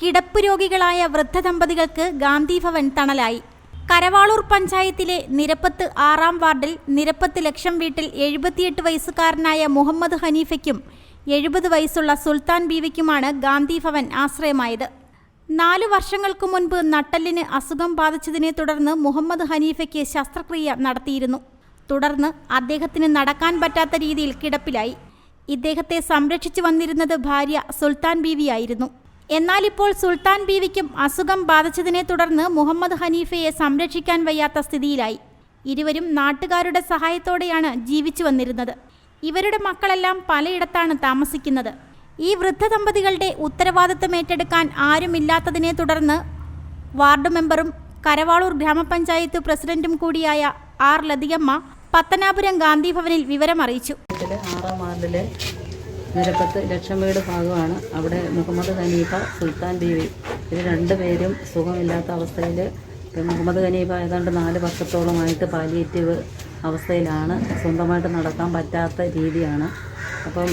കിടപ്പ് രോഗികളായ വൃദ്ധ ദമ്പതികൾക്ക് ഗാന്ധി ഭവൻ തണലായി. കരവാളൂർ പഞ്ചായത്തിലെ നിരപ്പത്ത് ആറാം വാർഡിൽ നിരപ്പത്ത് ലക്ഷം വീട്ടിൽ എഴുപത്തിയെട്ട് വയസ്സുകാരനായ മുഹമ്മദ് ഹനീഫയ്ക്കും എഴുപത് വയസ്സുള്ള സുൽത്താൻ ബീവിക്കുമാണ് ഗാന്ധി ഭവൻ ആശ്രയമായത്. നാലു വർഷങ്ങൾക്കു മുൻപ് നട്ടലിന് അസുഖം ബാധിച്ചതിനെ തുടർന്ന് മുഹമ്മദ് ഹനീഫയ്ക്ക് ശസ്ത്രക്രിയ നടത്തിയിരുന്നു. തുടർന്ന് അദ്ദേഹത്തിന് നടക്കാൻ പറ്റാത്ത രീതിയിൽ കിടപ്പിലായി. ഇദ്ദേഹത്തെ സംരക്ഷിച്ചു വന്നിരുന്നത് ഭാര്യ സുൽത്താൻ ബീവിയായിരുന്നു. എന്നാൽ ഇപ്പോൾ സുൽത്താൻ ബീവിക്കും അസുഖം ബാധിച്ചതിനെ തുടർന്ന് മുഹമ്മദ് ഹനീഫയെ സംരക്ഷിക്കാൻ വയ്യാത്ത സ്ഥിതിയിലായി. ഇരുവരും നാട്ടുകാരുടെ സഹായത്തോടെയാണ് ജീവിച്ചു വന്നിരുന്നത്. ഇവരുടെ മക്കളെല്ലാം പലയിടത്താണ് താമസിക്കുന്നത്. ഈ വൃദ്ധ ദമ്പതികളുടെ ഉത്തരവാദിത്തം ഏറ്റെടുക്കാൻ ആരുമില്ലാത്തതിനെ തുടർന്ന് വാർഡ് മെമ്പറും കരവാളൂർ ഗ്രാമപഞ്ചായത്ത് പ്രസിഡന്റും കൂടിയായ ആർ ലതികമ്മ പത്തനാപുരം ഗാന്ധി ഭവനിൽ വിവരമറിയിച്ചു ആറാം വാർഡിലെ നിരപ്പത്ത് ലക്ഷം വീട് ഭാഗമാണ്. അവിടെ മുഹമ്മദ് ഖനീഫ സുൽത്താൻ ബീവി. ഇവർ രണ്ടുപേരും സുഖമില്ലാത്ത അവസ്ഥയിൽ മുഹമ്മദ് ഖനീഫ ഏതാണ്ട് നാല് വർഷത്തോളമായിട്ട് പാലിയേറ്റീവ് അവസ്ഥയിലാണ്. സ്വന്തമായിട്ട് നടക്കാൻ പറ്റാത്ത രീതിയാണ്. അപ്പം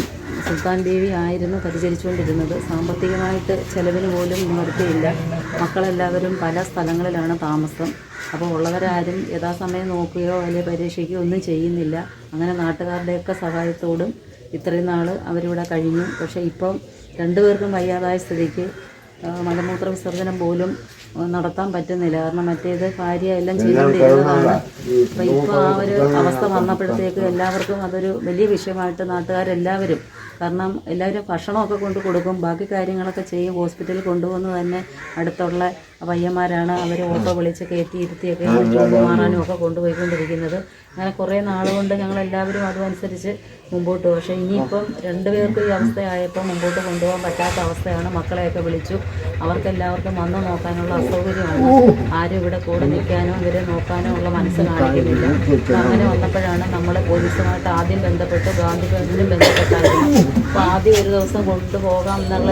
സുൽത്താൻ ബീവി ആയിരുന്നു പരിചരിച്ചുകൊണ്ടിരുന്നത്. സാമ്പത്തികമായിട്ട് ചിലവിന് പോലും നിവർത്തിയില്ല. മക്കളെല്ലാവരും പല സ്ഥലങ്ങളിലാണ് താമസം. അപ്പോൾ ഉള്ളവരാരും യഥാസമയം നോക്കുകയോ അല്ലെങ്കിൽ പരീക്ഷിക്കുകയോ ഒന്നും ചെയ്യുന്നില്ല. അങ്ങനെ നാട്ടുകാരുടെയൊക്കെ സഹായത്തോടും ഇത്രയും നാൾ അവരിവിടെ കഴിഞ്ഞു. പക്ഷേ ഇപ്പം രണ്ടുപേർക്കും വയ്യാതായ സ്ഥിതിക്ക് മലമൂത്ര വിസർജനം പോലും നടത്താൻ പറ്റുന്നില്ല. കാരണം മറ്റേത് ഭാര്യ എല്ലാം ചെയ്തുകൊണ്ടിരുന്നതാണ്. അപ്പം ഇപ്പോൾ ആ ഒരു അവസ്ഥ വന്നപ്പോഴത്തേക്ക് എല്ലാവർക്കും അതൊരു വലിയ വിഷയമായിട്ട് നാട്ടുകാരെല്ലാവരും കാരണം എല്ലാവരും ഭക്ഷണമൊക്കെ കൊണ്ട് കൊടുക്കും. ബാക്കി കാര്യങ്ങളൊക്കെ ചെയ്യും. ഹോസ്പിറ്റലിൽ കൊണ്ടുവന്ന് തന്നെ അടുത്തുള്ള പയ്യന്മാരാണ് അവർ ഓട്ടോ വിളിച്ച് കയറ്റി ഇരുത്തിയൊക്കെ ചൂട് മാറാനും ഒക്കെ കൊണ്ടുപോയിക്കൊണ്ടിരിക്കുന്നത്. അങ്ങനെ കുറേ നാളുകൊണ്ട് ഞങ്ങൾ എല്ലാവരും അതും അനുസരിച്ച് മുമ്പോട്ട്. പക്ഷേ ഇനിയിപ്പം രണ്ടുപേർക്കും ഈ അവസ്ഥയായപ്പോൾ മുമ്പോട്ട് കൊണ്ടുപോകാൻ പറ്റാത്ത അവസ്ഥയാണ് മക്കളെയൊക്കെ വിളിച്ചു. അവർക്കെല്ലാവർക്കും വന്ന് നോക്കാനുള്ള അസൗകര്യമാണ്. ആരും ഇവിടെ കൂടെ നിൽക്കാനോ ഇവരെ നോക്കാനോ ഉള്ള മനസ്സ് കാണിക്കുന്നില്ല. അങ്ങനെ വന്നപ്പോഴാണ് നമ്മൾ പോലീസുമായിട്ട് ആദ്യം ബന്ധപ്പെട്ട്. ഗാന്ധി ഭവനിലും ബന്ധപ്പെട്ടായിരുന്നു. ആദ്യം ഒരു ദിവസം കൊണ്ടുപോകാം എന്നുള്ള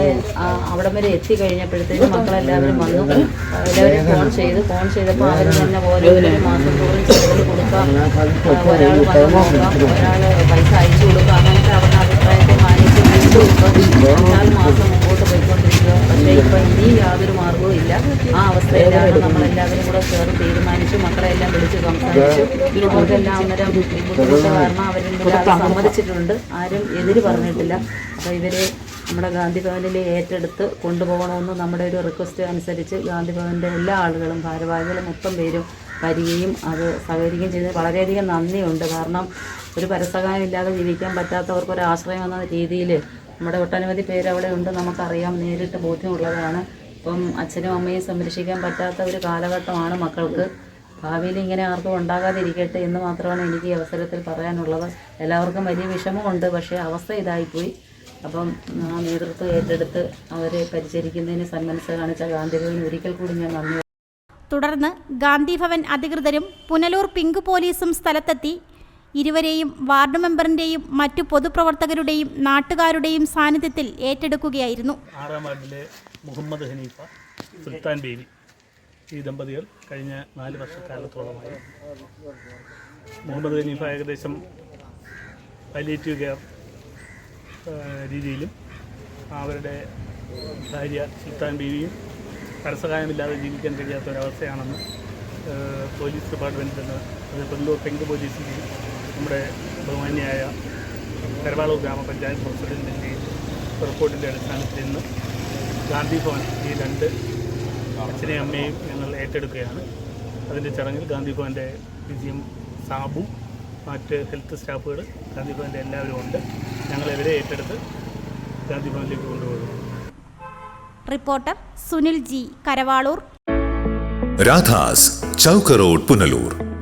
അവിടം വരെ എത്തിക്കഴിഞ്ഞപ്പോഴത്തേക്കും മക്കളെല്ലാവരും വന്നു. എല്ലാവരും ഫോൺ ചെയ്ത് ഫോൺ ചെയ്തപ്പോൾ അവർ തന്നെ ഓരോ മാസം തോറും ചെലവിൽ കൊടുക്കാം. ഒരാൾ വന്ന് നോക്കാം ഒരാൾ പൈസ അയച്ചു കൊടുക്കാം. അങ്ങനത്തെ അവരുടെ അഭിപ്രായത്തെ മാനിച്ച് അയച്ചു കൊടുക്കാം അഞ്ചാറ് മാസം പോയിക്കൊണ്ടിരിക്കുക പക്ഷേ ഇപ്പം ഇനി യാതൊരു മാർഗവും ഇല്ല. ആ അവസ്ഥയിലാണ് നമ്മളെല്ലാവരും കൂടെ ചേർന്ന് തീരുമാനിച്ചു മക്കളെല്ലാം വിളിച്ച് സംസാരിച്ചു. അവർക്കെല്ലാം അന്നേരം ബുദ്ധിമുട്ട് കാരണം അവരെല്ലാം സമ്മതിച്ചിട്ടുണ്ട്. ആരും എതിര് പറഞ്ഞിട്ടില്ല. അപ്പോൾ ഇവരെ നമ്മുടെ ഗാന്ധി ഭവനിൽ ഏറ്റെടുത്ത് കൊണ്ടുപോകണമെന്ന് നമ്മുടെ ഒരു റിക്വസ്റ്റ് അനുസരിച്ച് ഗാന്ധി ഭവന്റെ എല്ലാ ആളുകളും ഭാരവാഹികളും മൊത്തം പേരും വരികയും അത് സഹകരിക്കുകയും ചെയ്തത് വളരെയധികം നന്ദിയുണ്ട്. കാരണം ഒരു പരസഹായം ഇല്ലാതെ ജീവിക്കാൻ പറ്റാത്തവർക്ക് ഒരു ആശ്രയം എന്ന രീതിയിൽ നമ്മുടെ ഒട്ടനവധി പേര് അവിടെ ഉണ്ട്. നമുക്കറിയാം. നേരിട്ട് ബോധ്യമുള്ളതാണ്. ഇപ്പം അച്ഛനും അമ്മയും സംരക്ഷിക്കാൻ പറ്റാത്ത ഒരു കാലഘട്ടമാണ് മക്കൾക്ക്. ഭാവിയിൽ ഇങ്ങനെ ആർക്കും ഉണ്ടാകാതിരിക്കട്ടെ എന്ന് മാത്രമാണ് എനിക്ക് ഈ അവസരത്തിൽ പറയാനുള്ളത്. എല്ലാവർക്കും വലിയ വിഷമമുണ്ട്. പക്ഷേ അവസ്ഥ ഇതായിപ്പോയി. അപ്പം നേതൃത്വം ഏറ്റെടുത്ത് അവരെ പരിചരിക്കുന്നതിന് സന്മനസ് കാണിച്ച ഗാന്ധിഭവൻ ഒരിക്കൽ കൂടി ഞാൻ നന്ദി. തുടർന്ന് ഗാന്ധിഭവൻ അധികൃതരും പുനലൂർ പിങ്ക് പോലീസും സ്ഥലത്തെത്തി ഇരുവരെയും വാർഡ് മെമ്പറിന്റെയും മറ്റു പൊതുപ്രവർത്തകരുടെയും നാട്ടുകാരുടെയും സാന്നിധ്യത്തിൽ ഏറ്റെടുക്കുകയായിരുന്നു. ആറാം വാർഡിലെ മുഹമ്മദ് ഹനീഫ സുൽത്താൻ ബേബി ഈ ദമ്പതികൾ കഴിഞ്ഞ നാല് വർഷക്കാലത്തോളമായി. മുഹമ്മദ് ഹനീഫ ഏകദേശം പലേറ്റീവ് കെയർ രീതിയിലും അവരുടെ ഭാര്യ സുൽത്താൻ ബീവിയും പരസഹായമില്ലാതെ ജീവിക്കാൻ കഴിയാത്ത ഒരവസ്ഥയാണെന്ന് പോലീസ് ഡിപ്പാർട്ട്മെന്റിൽ നിന്ന് കൊല്ലൂർ പെങ്ക് പോലീസിന്റെയും നമ്മുടെ ബഹുമാന്യായ കരവാളൂർ ഗ്രാമപഞ്ചായത്ത് പ്രസിഡന്റിന്റെ റിപ്പോർട്ടിന്റെ അടിസ്ഥാനത്തിൽ ഇന്ന് ഗാന്ധി ഭവൻ ഈ രണ്ട് അച്ഛനെയും അമ്മയും ഞങ്ങൾ ഏറ്റെടുക്കുകയാണ്. അതിന്റെ ചടങ്ങിൽ ഗാന്ധി ഭവന്റെ വിജയം സാബു മറ്റ് ഹെൽത്ത് സ്റ്റാഫുകൾ ഗാന്ധി ഭവന്റെ എല്ലാവരും ഉണ്ട്. ഞങ്ങളെവരെ ഇവരെ ഏറ്റെടുത്ത് ഗാന്ധി ഭവനിലേക്ക് കൊണ്ടുപോകുന്നു. Reporter Sunil G Karavalur. Radhas ചൗക്കറോഡ് Punalur.